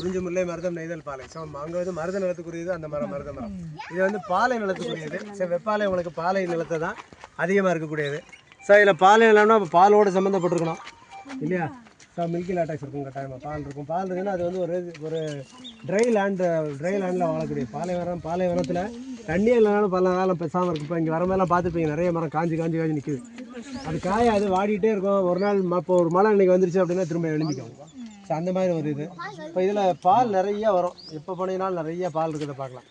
குறிஞ்சி முல்லை மருதம் நெய்தல் பாலை. ஸோ அங்கே வந்து மருத நிலத்துக்குரியது அந்த மரம் மருத மரம். இது வந்து பாலை நிலத்துக்குரியது. ஸோ வெப்பாலை உங்களுக்கு பாலை நிலத்தை தான் அதிகமாக இருக்கக்கூடியது. ஸோ இதில் பாலை நிலம்னா அப்ப பாலோடு சம்மந்தப்பட்டிருக்கணும் இல்லையா? ஸோ மில்கி லாட்டாக்ஸ் இருக்கும் கட்டாயமாக பால் இருக்கும். பால் இருக்குன்னா அது வந்து ஒரு ஒரு ட்ரை லேண்டு ட்ரை லேண்டில் வாழக்கூடிய பாலைவனம் பாலைவனத்தில் தண்ணியே இல்லைனாலும் பல காலம் பெசாமல் இருக்கும். இப்போ இங்கே வர மாதிரிலாம் பார்த்துருப்பீங்க நிறைய மரம் காஞ்சி காஞ்சி காஞ்சி நிற்குது அது காய அது வாடிட்டே இருக்கும். ஒரு நாள் ம- இப்போ ஒரு மழை இன்றைக்கி வந்துருச்சு அப்படின்னா திரும்ப எழுந்திக்கும் ஸோ அந்த மாதிரி ஒரு இது. இப்போ இதில் பால் நிறைய வரும். எப்போ போனீங்கனாலும் நிறைய பால் இருக்கிறத பார்க்கலாம்.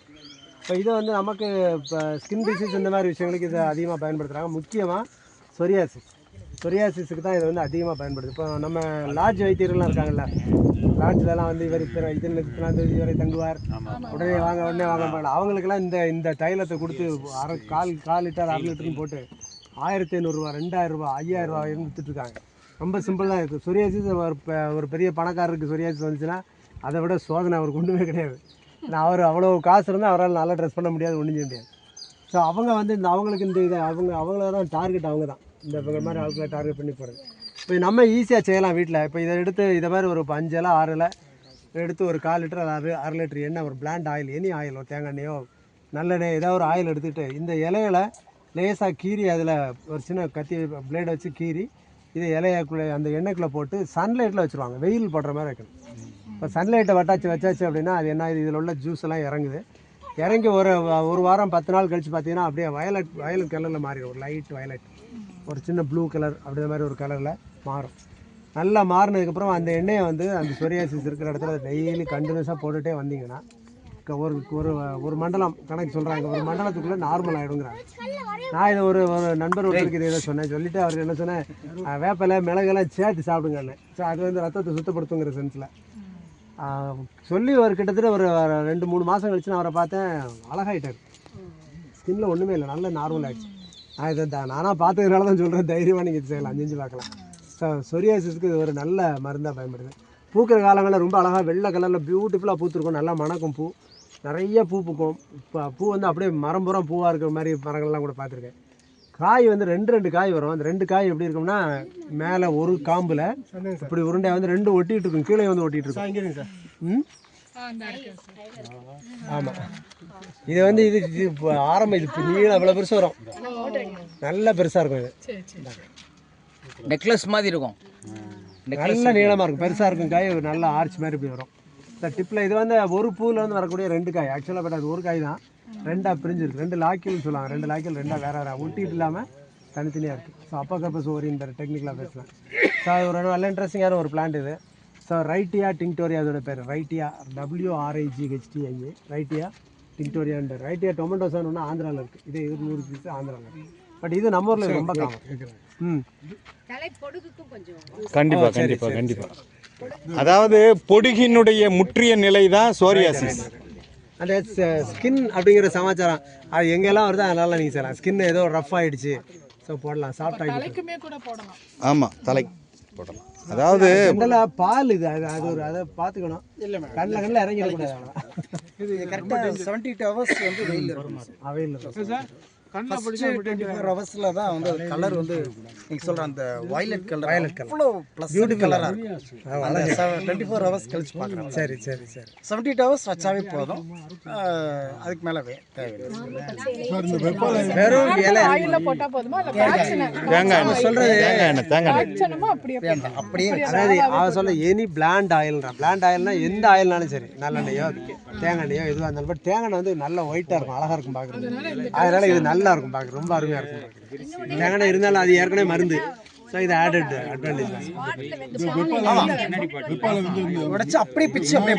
இப்போ இதை வந்து நமக்கு இப்போ ஸ்கின் டிசீஸ் இந்த மாதிரி விஷயங்களுக்கு இதை அதிகமாக பயன்படுத்துகிறாங்க முக்கியமாக சொரியாசிஸ் சொரியாசிஸுக்கு தான் இதை வந்து அதிகமாக பயன்படுது. இப்போ நம்ம லாட்ஜ் வைத்தியர்கள்லாம் இருக்காங்கல்ல. லாட்ஜ்லலாம் வந்து இவர் இத்தனை இத்தனை இத்தனாம் தேதி வரை தங்குவார். உடனே வாங்க உடனே வாங்க அவங்களுக்குலாம் அவங்களுக்கெல்லாம் இந்த இந்த தைலத்தை கொடுத்து அரை கால் கால் லிட்டர் அரை லிட்டர்னு போட்டு ஆயிரத்தி ஐநூறுரூவா ரெண்டாயிரம் ரூபா ஐயாயிரம் ரூபா இருக்காங்க. ரொம்ப சிம்பிளாக இருக்குது சொரியாசிஸ் ஒரு ஒரு பெரிய பணக்காரருக்கு சொரியாசிஸ் வந்துச்சுன்னா அதை விட சோதனை அவருக்கு ஒன்றுமே கிடையாது. நான் அவர் அவ்வளோ காசு இருந்தால் அவரால் நல்லா ட்ரெஸ் பண்ண முடியாது ஒன்றும் செய்ய முடியாது. ஸோ அவங்க வந்து இந்த அவங்களுக்கு இந்த இதை அவங்க அவங்கள தான் டார்கெட் அவங்க தான். இந்த இவங்க மாதிரி ஆட்களை டார்கெட் பண்ணி போகிறது இப்போ நம்ம ஈஸியாக செய்யலாம் வீட்டில் இப்போ இதை எடுத்து இதை மாதிரி ஒரு அஞ்சு இலை ஆறு இலை எடுத்து ஒரு கால் லிட்டர் அரை அரை லிட்டர் எண்ணெய் ஒரு பிளாண்ட் ஆயில் எனி ஆயில் ஒரு தேங்காய் எண்ணெயோ நல்லெண்ணெய் ஏதாவது ஒரு ஆயில் எடுத்துக்கிட்டு இந்த இலைகளை லேசாக கீறி அதில் ஒரு சின்ன கத்தி பிளேடை வச்சு கீறி இதை இலையக்குள்ளே அந்த எண்ணெய்க்குள்ளே போட்டு சன்லைட்டில் வச்சுருவாங்க. வெயில் படுற மாதிரி வைக்கணும். இப்போ சன்லைட்டை வட்டாச்சு வச்சாச்சு அப்படின்னா அது என்ன இது இதில் உள்ள ஜூஸ் எல்லாம் இறங்குது. இறங்கி ஒரு ஒரு வாரம் பத்து நாள் கழிச்சு பார்த்தீங்கன்னா அப்படியே வயலட் வயலட் கலரில் மாறிடும். ஒரு லைட் வயலட் ஒரு சின்ன ப்ளூ கலர் அப்படி மாதிரி ஒரு கலரில் மாறும். நல்லா மாறினதுக்கப்புறம் அந்த எண்ணெயை வந்து அந்த சொரியாசிஸ் இருக்கிற இடத்துல டெய்லி கண்டினியூஸாக போட்டுகிட்டே வந்தீங்கன்னா ஒரு ஒரு ஒரு மண்டலம் கணக்கு சொல்கிறாங்க ஒரு மண்டலத்துக்குள்ளே நார்மல் ஆகிடுங்கிறாங்க நான் இதை ஒரு ஒரு நண்பர் ஒருத்தருக்கு இதை சொன்னேன். சொல்லிவிட்டு அவர் என்ன சொன்னேன் "அஹ், வேப்பிலை மிளகெல்லாம் சேர்த்து சாப்பிடுங்கன்னு. ஸோ அது வந்து ரத்தத்தை சுத்தப்படுத்துங்கிற சென்ஸில் சொல்லி ஒரு கிட்டத்தட்ட ஒரு ரெண்டு மூணு மாதம் கழிச்சு நான் அவரை பார்த்தேன். அழகாயிட்டார். ஸ்கின்ல ஒன்றுமே இல்லை. நல்ல நார்மல் ஆகிடுச்சு நான் இதை நானாக பார்த்ததுனால தான் சொல்கிறேன் தைரியமாக நீங்கள் செய்யலாம் செய்யலாம். அஞ்சு பார்க்கலாம். ஸோ சொரியாசிஸ்க்கு இது ஒரு நல்ல மருந்தாக பயன்படுது. பூக்கிற காலங்களில் ரொம்ப அழகாக வெள்ளை கலரில் பியூட்டிஃபுல்லாக பூத்துருக்கும். நல்லா மணக்கும் பூ. நிறைய பூ பூக்கும். இப்போ பூ வந்து அப்படியே மரம் பூரா பூவாக இருக்கிற மாதிரி மரங்கள்லாம் கூட பார்த்துருக்கேன். காய் வந்து ரெண்டு ரெண்டு காய் வரும். அந்த ரெண்டு காய் எப்படி இருக்கும்னா மேலே ஒரு காம்பில் இப்படி உருண்டையாக வந்து ரெண்டு ஒட்டிட்டு இருக்கும். கீழே வந்து ஒட்டிட்டு இருக்கும். ம்? ஆமாம் இது வந்து இது இது இப்போ ஆரம்பம் இது இப்போ நீளம் அவ்வளோ பெருசு வரும். நல்ல பெருசாக இருக்கும் இது. நெக்லஸ் மாதிரி இருக்கும். நல்ல நீளமாக இருக்கும். பெருசாக இருக்கும். காய் ஒரு நல்ல ஆர்ச் மாதிரி இப்படி வரும். இந்த டிப்பில் இது வந்து ஒரு பூவில் வந்து வரக்கூடிய ரெண்டு காய். ஆக்சுவலாக பட் அது ஒரு காய் தான். ரெண்டாக பிரிஞ்சிருக்கு. ரெண்டு லாக்கிள்னு சொல்லுவாங்க. ரெண்டு லாக்கில் ரெண்டாக வேற வேறு. ஒட்டிட்டு இல்லாமல் தனித்தனியாக இருக்குது ஸோ அப்போ கப்ப சோரின்ற டெக்னிக்கலாக பேசலாம். ஸோ அது ஒரு நல்ல இன்ட்ரெஸ்டிங்கான ஒரு பிளான்ட் இது. ஸோ ரைட்டியா டிங்டோரியா அதோட பேர். ரைட்டியா டபிள்யூஆர்ஐஜிஹெச்டிஐஏ ரைட்டியா டிங்டோரியான்ற ரைட்டியா டொமேட்டோசான்னு ஒன்று ஆந்திராவில் இருக்குது இதே இருநூறு பீஸ் ஆந்திராவில் இருக்குது பட் இது நம்ம ஊரில் ரொம்ப காமன். ம். கண்டிப்பா கண்டிப்பா கண்டிப்பா. அதாவது பொடுகினுடைய முற்றிய நிலை தான் சோரியாசிஸ் அந்த ஸ்கின் அப்படிங்கிற சமாச்சாரம் அது எங்கெல்லாம் வருதோ அதனால நீங்கள் செய்யலாம். ஸ்கின் ஏதோ ரஃப் ஆயிடுச்சு. ஸோ போடலாம் சாஃப்ட் ஆகிடுச்சு தலைக்குமே கூட போடலாம். ஆமா தலை போடலாம். அதாவது பால் இது அது அது ஒரு அதை பார்த்துக்கணும். இல்லை கண்ணில் கண்ணில் இறங்கிடக்கூடாது. இது கரெக்டாக செவன்டி எயிட் ஹவர்ஸ் வந்து வெயில் டுவெண்ட்டி ஃபோர் ஹவர்ஸில் தான் வந்து கலர் வந்து நீங்கள் சொல்கிற அந்த வயலட் கலர். அவ்வளோ ப்ளஸ் கலராக இருக்கும். டுவெண்ட்டி ஃபோர் ஹவர்ஸ் கழிச்சு பார்க்குறோம் சரி சரி சரி. செவன்டி எயிட் ஹவர்ஸ் வச்சாவே போதும். அதுக்கு மேலே தேவையில்லை. வெறும் இலை. ஆயில போட்டா போதுமா? தேங்காய் சொல்றது தேங்காய் அப்படியே வேண்டாம் அப்படியே அதாவது அவன் சொல்ல எனி பிளாண்ட் ஆயில்ன்றா பிளாண்ட் ஆயில்னா எந்த ஆயில்னாலும் சரி நல்லெண்ணெயோ தேங்காய் எண்ணெயோ எதுவாக இருந்தாலும் பட் தேங்காய் எண்ணெய் வந்து நல்ல ஒயிட்டாக இருக்கும் அழகாக இருக்கும் பார்க்குறது அதனால இது நல்லா இருக்கும் பார்க்க ரொம்ப அருமையாக இருக்கும். தேங்காய் இருந்தாலும் அது ஏற்கனவே மருந்து. ஸோ இது ஆடட் அட்வான்டேஜ் உடச்சி அப்படியே பிச்சு அப்படியே